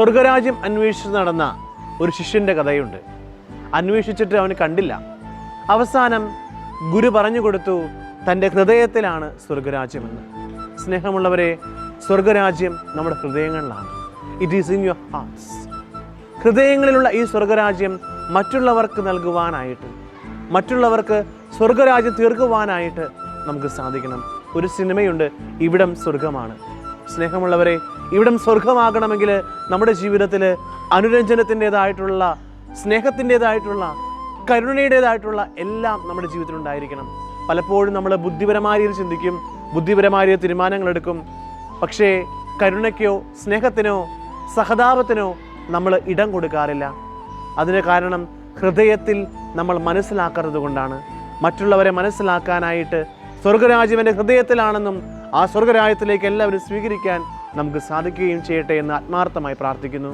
സ്വർഗരാജ്യം അന്വേഷിച്ച് നടന്ന ഒരു ശിഷ്യന്റെ കഥയുണ്ട്. അന്വേഷിച്ചിട്ട് അവന് കണ്ടില്ല. അവസാനം ഗുരു പറഞ്ഞു കൊടുത്തു തന്റെ ഹൃദയത്തിലാണ് സ്വർഗരാജ്യമെന്ന്. സ്നേഹമുള്ളവരെ സ്വർഗരാജ്യം നമ്മുടെ ഹൃദയങ്ങളിലാണ്. It is in your hearts ഹൃദയങ്ങളിലുള്ള ഈ സ്വർഗരാജ്യം മറ്റുള്ളവർക്ക് നൽകുവാനായിട്ട് മറ്റുള്ളവർക്ക് സ്വർഗരാജ്യം തീർക്കുവാനായിട്ട് നമുക്ക് സാധിക്കണം. ഒരു സിനിമയുണ്ട് ഇവിടം സ്വർഗമാണ്. സ്നേഹമുള്ളവരെ ഇവിടം സ്വർഗമാകണമെങ്കിൽ നമ്മുടെ ജീവിതത്തിൽ അനുരഞ്ജനത്തിന്റെതായിട്ടുള്ള സ്നേഹത്തിന്റെതായിട്ടുള്ള കരുണയുടേതായിട്ടുള്ള എല്ലാം നമ്മുടെ ജീവിതത്തിൽ ഉണ്ടായിരിക്കണം പലപ്പോഴും നമ്മൾ ബുദ്ധിപരമായ രീതിയിൽ ചിന്തിക്കും ബുദ്ധിപരമായ രീതിയിൽ തീരുമാനങ്ങൾ എടുക്കും പക്ഷേ കരുണയ്ക്കോ സ്നേഹത്തിനോ സഹതാപത്തിനോ നമ്മൾ ഇടം കൊടുക്കാറില്ല. അതിന് കാരണം ഹൃദയത്തിൽ നമ്മൾ മനസ്സിലാക്കാത്തത് കൊണ്ടാണ്. മറ്റുള്ളവരെ മനസ്സിലാക്കാനായിട്ട് സ്വർഗരാജ്യം എന്റെ ഹൃദയത്തിലാണെന്നും ആ സ്വർഗരാജ്യത്തിലേക്ക് എല്ലാവരും സ്വീകരിക്കാൻ നമുക്ക് സാധിക്കുകയും ചെയ്യട്ടെ എന്ന് ആത്മാർത്ഥമായി പ്രാർത്ഥിക്കുന്നു.